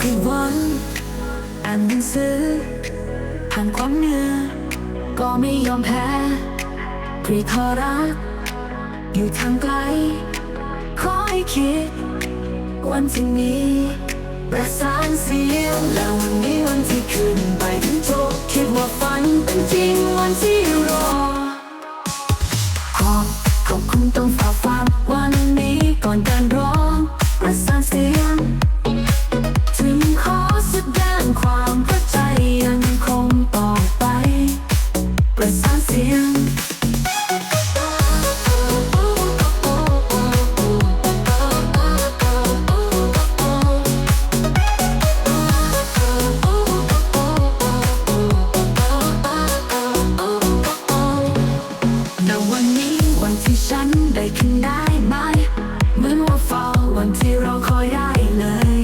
ผิดหวังอ่านหนังสือผ่านความเหนื่อยก็ไม่ยอมแพ้กรีดทอรัก อยู่ทางไกล ขอให้คิด วันที่มีประสานเสียงแล้ววันนี้วันที่ขึ้นไปถึงโจบคิดว่าฝันเป็นจริงวันที่รอ ขอบขอบคุณต้องฝ่าฟันวันนี้ก่อนการ ประสานเสียงในวันนี้วันที่ฉันได้ขึ้นได้ไหมเหมือนว่าเฝ้าวันที่เราคอยได้เลย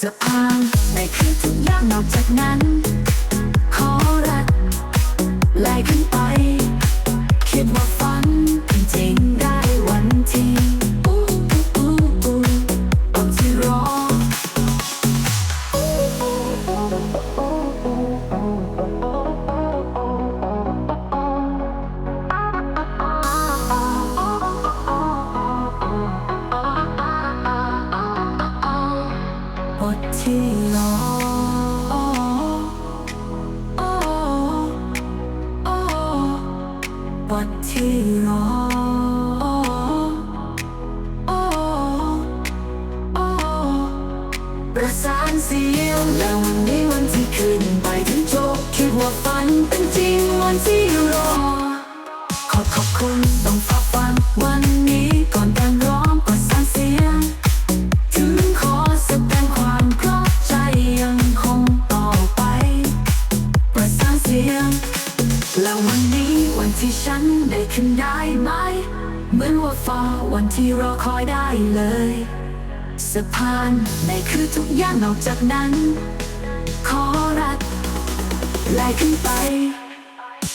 สะพานในคือทุกอย่างนอกจากนั้น ไล่ขึ้นไป คิดว่าฝันจริงได้วันที่อู้อู้อู้วันที่รอบทที่รอ บทที่รอประสานเสียงแล้ววันนี้วันที่ขึ้นไปถึงจบคิดว่าฝันเป็นจริงวันที่รอ ขอขอบคุณต้องฝ่าฟันวันนี้ก่อนการร้องประสานเสียง ถึงขอแสดงความกลับใจยังคงต่อไป ประสานเสียงแล้ววัน ที่ฉันได้ขึ้นได้ไหม เหมือนว่าฟ้าวันที่รอคอยได้เลยสะพานในคือทุกอย่างนอกจากนั้น ขอรักไล่ขึ้นไป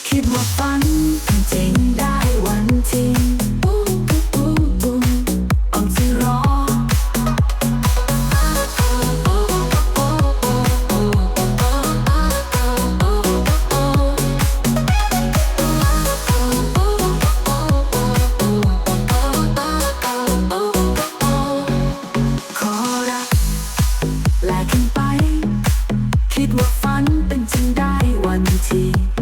คิดว่าฝันเป็นจริงได้ ฝันเป็นจริงได้วันที่